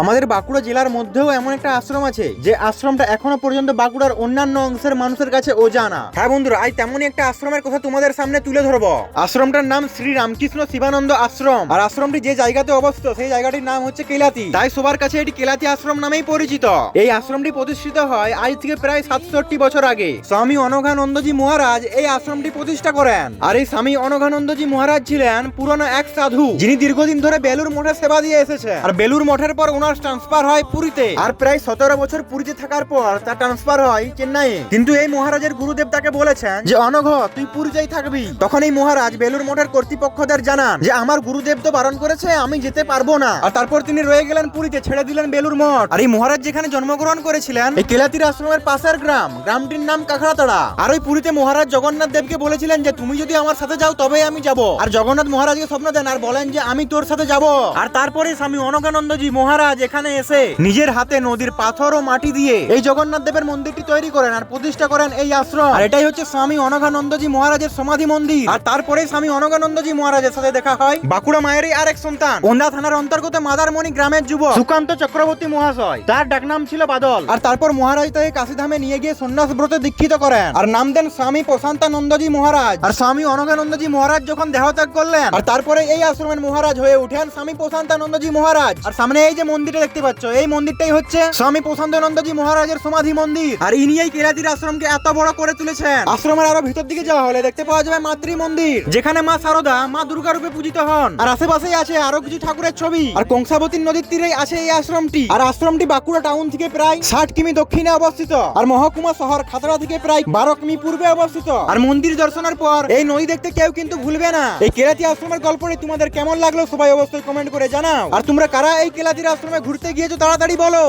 আমাদের বাঁকুড়া জেলার মধ্যেও এমন একটা আশ্রম আছে যে আশ্রমটা এখনও পর্যন্ত বাঁকুড়ার অন্যান্য অংশের মানুষের কাছে অজানা। হ্যাঁ বন্ধুরা আজ তেমনই একটা আশ্রমের কথা তোমাদের সামনে তুলে ধরবো। আশ্রমটার নাম শ্রী রামকৃষ্ণ শিবানন্দ আশ্রম আর আশ্রমটি যে জায়গাতে অবস্থিত সেই জায়গাটির নাম হচ্ছে কেলাতি। তাই সবার কাছে এটি কেলাতি আশ্রম নামেই পরিচিত। এই আশ্রমটি প্রতিষ্ঠিত হয় আজ থেকে প্রায় সাতষট্টি বছর আগে। স্বামী অনঘানন্দজি মহারাজ এই আশ্রমটি প্রতিষ্ঠা করেন। আর এই স্বামী অনঘানন্দজি মহারাজ ছিলেন পুরনো এক সাধু যিনি দীর্ঘদিন ধরে বেলুর মঠের সেবা দিয়ে এসেছে আর বেলুর মঠের পর ওনার ট্রান্সফার হয় পুরীতে। আর প্রায় সতেরো বছর পুরীতে থাকার পর তার ট্রান্সফার হয় চেন্নাই কিন্তু এই মহারাজের গুরুদেব তাকে বলেছেন যে অনঘ তুই পুরীতেই থাকবি। তখন এই মহারাজ বেলুর মঠের কর্তৃপক্ষদের জানান যে আমার গুরুদেব তো বারণ করেছে আমি যেতে পারব না। আর তারপর তিনি রয়ে গেলেন পুরীতে ছেড়ে দিলেন বেলুর মঠ। আর এই মহারাজ যেখানে জন্মগ্রহণ করেছিলেন এই কেলাতির আশ্রমের পাশের গ্রাম গ্রামটির নাম কাঁকড়াতড়া আর ওই পুরীতে মহারাজ জগন্নাথ দেবকে বলেছিলেন যে তুমি যদি আমার সাথে যাও তবে আমি যাব। আর জগন্নাথ মহারাজকে স্বপ্ন দেন আর বলেন যে আমি তোর সাথে যাব। আর তারপরে স্বামী অনকানন্দজি মহারাজ এখানে এসে নিজের হাতে নদীর পাথর ও মাটি দিয়ে এই জগন্নাথ দেবের মন্দিরটি তৈরি করেন আর প্রতিষ্ঠা করেন এই আশ্রম। আর এটাই হচ্ছে স্বামী অনঘানন্দজি মহারাজের সমাধি মন্দির। আর তারপরে স্বামী অনঘানন্দজি মহারাজের সাথে দেখা হয় বাঁকুড়া মায়েরই আরেক সন্তান। ওন্দা থানার অন্তর্গত মাদারমণি গ্রামের যুবক সুকান্ত চক্রবর্তী মহাশয়। তার ডাকনাম ছিল বাদল। আর তারপর মহারাজ তাকে কাশিধামে নিয়ে গিয়ে সন্ন্যাস ব্রতে দীক্ষিত করেন। আর নাম দেন স্বামী প্রশান্তানন্দজি মহারাজ। আর স্বামী অনঘানন্দজি মহারাজ যখন দেহত্যাগ করলেন, আর তারপরে এই আশ্রমের মহারাজ হয়ে উঠেন স্বামী প্রশান্তানন্দজি মহারাজ। আর সামনে এই যে মন্দিরটা দেখতে পাচ্ছ। এই মন্দিরটাই হচ্ছে স্বামী প্রশান্তানন্দজি মহারাজের সমাধি মন্দির। আর ইনি এই কেরাতির আশ্রমকে এত বড় করে তুলেছেন। আশ্রমের আরও ভিতর দিকে যাওয়া হলে দেখতে পাওয়া যাবে মাতৃ মন্দির, যেখানে মা শারদা মা দুর্গা রূপে পূজিত হন। আর আশেপাশেই আছে আরও কিছু ঠাকুরের ছবি। আর কংসাবতী নদীর তীরেই আছে এই আশ্রমটি। আর আশ্রমটি বাঁকুড়া টাউন থেকে প্রায় ষাট কিমি দক্ষিণে অবস্থিত। আর মহকুমা শহর খাতড়া থেকে প্রায় বারো কিমি পূর্বে অবস্থিত। আর মন্দির দর্শনের পর এই নদী দেখতে কেউ কিন্তু ভুলবে না। এই কেরাতি আশ্রমের গল্পটি তোমাদের কেমন লাগল সবাই অবশ্যই কমেন্ট করে জানাও। আর তোমরা কারা এই কেলাতির আশ্রমে ঘুরতে গিয়েছো তাড়াতাড়ি বলো।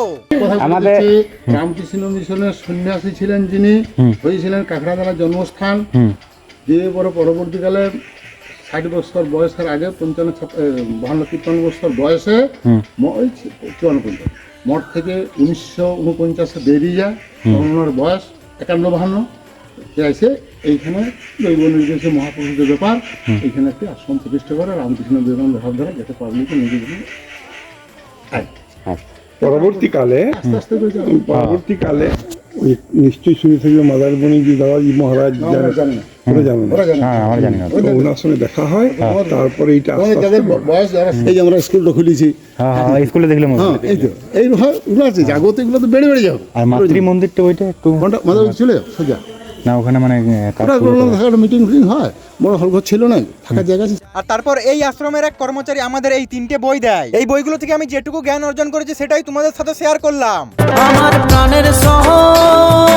আমাদের রামকৃষ্ণ মিশনের সন্ন্যাসী ছিলেন যিনি হয়েছিলেন কাঁকড়াতলা জন্মস্থান। দিয়ে পরে পরবর্তীকালে ষাট বছর বয়সের আগে পঞ্চান্ন বাহান্ন তিপ্পান্ন বছর বয়সে চুয়ান্ন পঞ্চাশ মঠ থেকে উনিশশো উনপঞ্চাশে বেরিয়ে যায় তখন ওনার বয়স একান্ন বাহান্ন। এসে এইখানে দৈব নির্দেশে মহাপুরুষের ব্যাপার এইখানে একটি আশ্রম প্রতিষ্ঠা করে রামকৃষ্ণ বিবেকানন্দ ভাবধারা যাতে পাবলিকে আয়। পরবর্তীকালে আস্তে আস্তে করে যখন পরবর্তীকালে ওই নিশ্চয়ই শুনে থাকবে মাদারমণি জি দাদাজি মহারাজ আমরা জানি। ওরা জানো না। ওরা জানে হ্যাঁ ওনার সঙ্গে দেখা হয় তারপরে এইটা বয়স এই যে আমরা স্কুলটা খুলেছি। হ্যাঁ হ্যাঁ স্কুলে দেখলাম হ্যাঁ এই তো এই হয় এগুলো আছে জাগত এগুলো তো বেড়ে বেড়ে যাবে। আর মাতৃ মন্দিরটা ওইটা একটু ঘণ্টা আমাদের চলে যাও সোজা। না ওখানে মানে মিটিং ফিটিং হয়। বড় হল ঘর ছিল না থাকার জায়গা আর তারপর এই আশ্রমের এক কর্মচারী আমাদের এই তিনটে বই দেয়। এই বইগুলো থেকে আমি যেটুকু জ্ঞান অর্জন করেছি সেটাই তোমাদের সাথে শেয়ার করলাম। আমার প্রাণের শহর।